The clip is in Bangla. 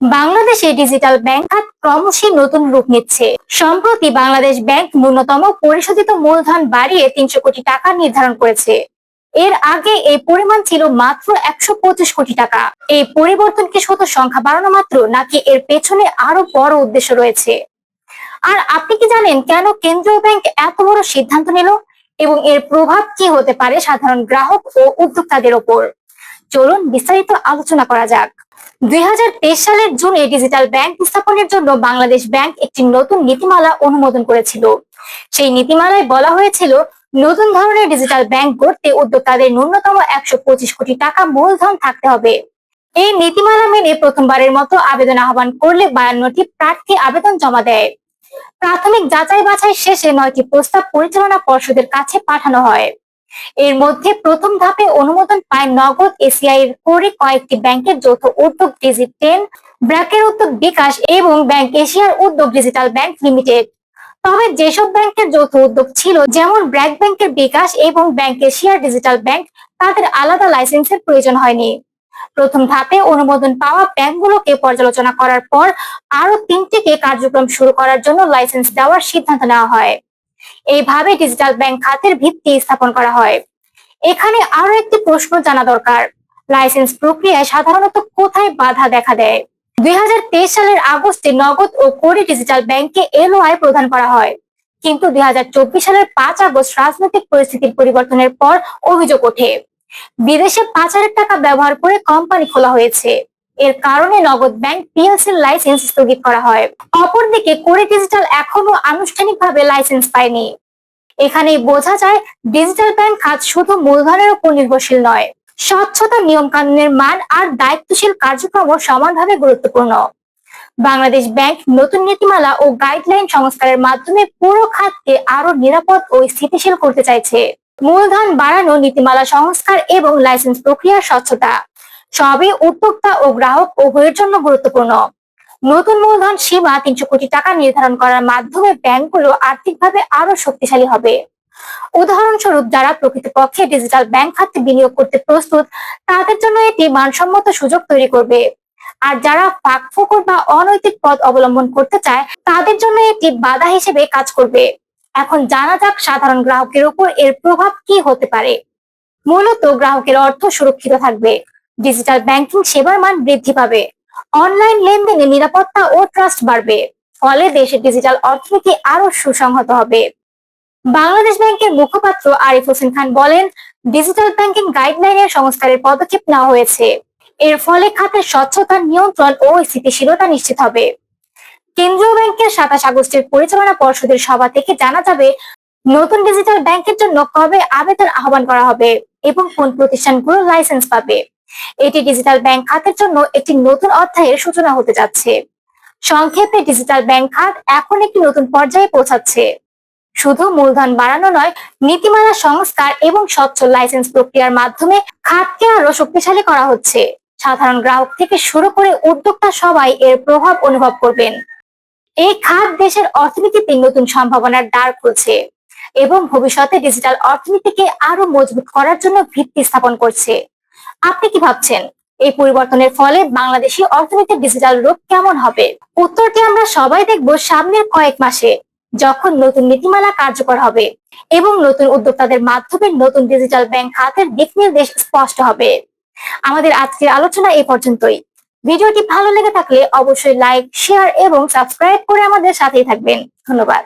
বাংলাদেশে ডিজিটাল ব্যাংক খাত ক্রমশই নতুন রূপ নিচ্ছে। সম্প্রতি বাংলাদেশ ব্যাংক ন্যূনতম পরিশোধিত মূলধন বাড়িয়ে তিনশো কোটি টাকা নির্ধারণ করেছে। এর আগে এই পরিমাণ ছিল মাত্র একশো পঁচিশ কোটি টাকা। এই পরিবর্তন কি শুধু সংখ্যা বাড়ানো মাত্র, নাকি এর পেছনে আরও বড় উদ্দেশ্য রয়েছে। আর আপনি কি জানেন কেন কেন্দ্রীয় ব্যাংক এত বড় সিদ্ধান্ত নিল? এবং এর প্রভাব কি হতে পারে সাধারণ গ্রাহক ও উদ্যোক্তাদের ওপর? চলুন বিস্তারিত আলোচনা করা যাক। দুই সালের জুনে ডিজিটাল ব্যাংক স্থাপনের জন্য বাংলাদেশ ব্যাংক একটি নতুন নীতিমালা অনুমোদন করেছিল। সেই নীতিমালায় বলা হয়েছিল, নতুন ধরনের ডিজিটাল ব্যাংক করতে উদ্যোক্তাদের ন্যূনতম একশো পঁচিশ কোটি টাকা মূলধন থাকতে হবে। এই নীতিমালা মেনে প্রথমবারের মতো আবেদন আহ্বান করলে বায়ান্নটি প্রার্থী আবেদন জমা দেয়। প্রাথমিক যাচাই বাছাই শেষে নয়টি প্রস্তাব পরিচালনা পর্ষদের কাছে পাঠানো হয়। এর মধ্যে প্রথম ধাপে অনুমোদন পায় নগদ এসিআই এর করে কয়েকটি ব্যাংকের যৌথ উদ্যোগ ডিজিট টেন ব্র্যাকের উদ্যোগ বিকাশ এবং ব্যাংক এশিয়ার উদ্যোগ ডিজিটাল ব্যাংক লিমিটেড। তবে যেসব ব্যাংকের যৌথ উদ্যোগ ছিল, যেমন ব্র্যাক ব্যাংকের বিকাশ এবং ব্যাংক এশিয়ার ডিজিটাল ব্যাংক, তাদের আলাদা লাইসেন্সের প্রয়োজন হয়নি। প্রথম ধাপে অনুমোদন পাওয়া ব্যাংকগুলোকে পর্যালোচনা করার পর আরও তিনটিকে কার্যক্রম শুরু করার জন্য লাইসেন্স দেওয়ার সিদ্ধান্ত নেওয়া হয়। এইভাবে ডিজিটাল ব্যাংক খাতের ভিত্তি স্থাপন করা হয়। এখানে আরও একটি প্রশ্ন জানা দরকার। লাইসেন্স প্রক্রিয়ায় সাধারণত কোথায় বাধা দেখা দেয়? দুই হাজার তেইশ সালের আগস্টে নগদ ও কোরি ডিজিটাল ব্যাংকে এলওআই প্রদান করা হয়। কিন্তু দুই হাজার চব্বিশ সালের পাঁচ আগস্ট রাজনৈতিক পরিস্থিতির পরিবর্তনের পর অভিযোগ ওঠে। বিদেশে পাঁচ হাজার টাকা ব্যবহার করে কোম্পানি খোলা হয়েছে। এর কারণে নগদ ব্যাংক পিএলসির লাইসেন্স স্থগিত করা হয়। অপরদিকে কোরে ডিজিটাল এখনও আনুষ্ঠানিকভাবে লাইসেন্স পায়নি। এখানেই বোঝা যায় ডিজিটাল ব্যাংক খাত শুধু মূলধনের উপর নির্ভরশীল নয়, স্বচ্ছতা নিয়ম কানুনের মান আর দায়িত্বশীল কার্যক্রম সমানভাবে গুরুত্বপূর্ণ। বাংলাদেশ ব্যাংক নতুন নীতিমালা ও গাইডলাইন সংস্কারের মাধ্যমে পুরো খাতকে আরও নিরাপদ ও স্থিতিশীল করতে চাইছে। মূলধন বাড়ানো নীতিমালা সংস্কার এবং লাইসেন্স প্রক্রিয়ার স্বচ্ছতা। সবই উদ্যোক্তা ও গ্রাহক উভয়ের জন্য গুরুত্বপূর্ণ। নতুন মূলধন সীমা তিনশো কোটি টাকা নির্ধারণ করার মাধ্যমে ব্যাংকগুলো আর্থিকভাবে আরও শক্তিশালী হবে। উদাহরণস্বরূপ, যারা প্রকৃতপক্ষে ডিজিটাল ব্যাংক খাতে বিনিয়োগ করতে প্রস্তুত, তাদের জন্য এটি মানসম্মত সুযোগ তৈরি করবে। আর যারা ফাঁক ফোকর বা অনৈতিক পথ অবলম্বন করতে চায়, তাদের জন্য এটি বাধা হিসেবে কাজ করবে। এখন জানা যাক সাধারণ গ্রাহকের উপর এর প্রভাব কি হতে পারে। মূলত গ্রাহকের অর্থ সুরক্ষিত থাকবে। ডিজিটাল ব্যাংকিং সেবার মান বৃদ্ধি পাবে। অনলাইন লেনদেনে নিরাপত্তা ও ট্রাস্ট বাড়বে। ফলে দেশের ডিজিটাল অর্থনীতি আরও সুসংহত হবে। বাংলাদেশ ব্যাংকের মুখপাত্র আরিফ হোসেন খান বলেন ডিজিটাল ব্যাংকিং গাইডলাইনের সংস্কারের পদক্ষেপ নেওয়া হয়েছে। এর ফলে খাতের স্বচ্ছতা নিয়ন্ত্রণ ও স্থিতিশীলতা নিশ্চিত হবে। কেন্দ্রীয় ব্যাংকের সাতাশ আগস্টের পরিচালনা পর্ষদের সভা থেকে জানা যাবে, নতুন ডিজিটাল ব্যাংকের জন্য কবে আবেদন আহ্বান করা হবে এবং কোন প্রতিষ্ঠানগুলো লাইসেন্স পাবে। এটি ডিজিটাল ব্যাংক খাতের জন্য একটি নতুন অধ্যায়ের সূচনা হতে যাচ্ছে। সংক্ষেপে ডিজিটাল ব্যাংক খাত এখন একটি নতুন পর্যায়ে পৌঁছাচ্ছে। শুধু মূলধন বাড়ানো নয়, নীতিমালা সংস্কার এবং স্বচ্ছ লাইসেন্স প্রক্রিয়ার মাধ্যমে খাতকে আরও শক্তিশালী করা হচ্ছে। সাধারণ গ্রাহক থেকে শুরু করে উদ্যোক্তা সবাই এর প্রভাব অনুভব করবেন। এই খাত দেশের অর্থনীতিতে নতুন সম্ভাবনার দ্বার খুলছে এবং ভবিষ্যতে ডিজিটাল অর্থনীতিকে আরও মজবুত করার জন্য ভিত্তি স্থাপন করছে। আপনি কি ভাবছেন? এই পরিবর্তনের ফলে বাংলাদেশি অর্থনীতির ডিজিটাল রূপ কেমন হবে? উত্তরটি আমরা সবাই দেখব সামনের কয়েক মাসে, যখন নতুন নীতিমালা কার্যকর হবে এবং নতুন উদ্যোক্তাদের মাধ্যমে নতুন ডিজিটাল ব্যাংক খাতের দিক নির্দেশ স্পষ্ট হবে। আমাদের আজকের আলোচনা এই পর্যন্তই। ভিডিওটি ভালো লেগে থাকলে অবশ্যই লাইক শেয়ার এবং সাবস্ক্রাইব করে আমাদের সাথেই থাকবেন। ধন্যবাদ।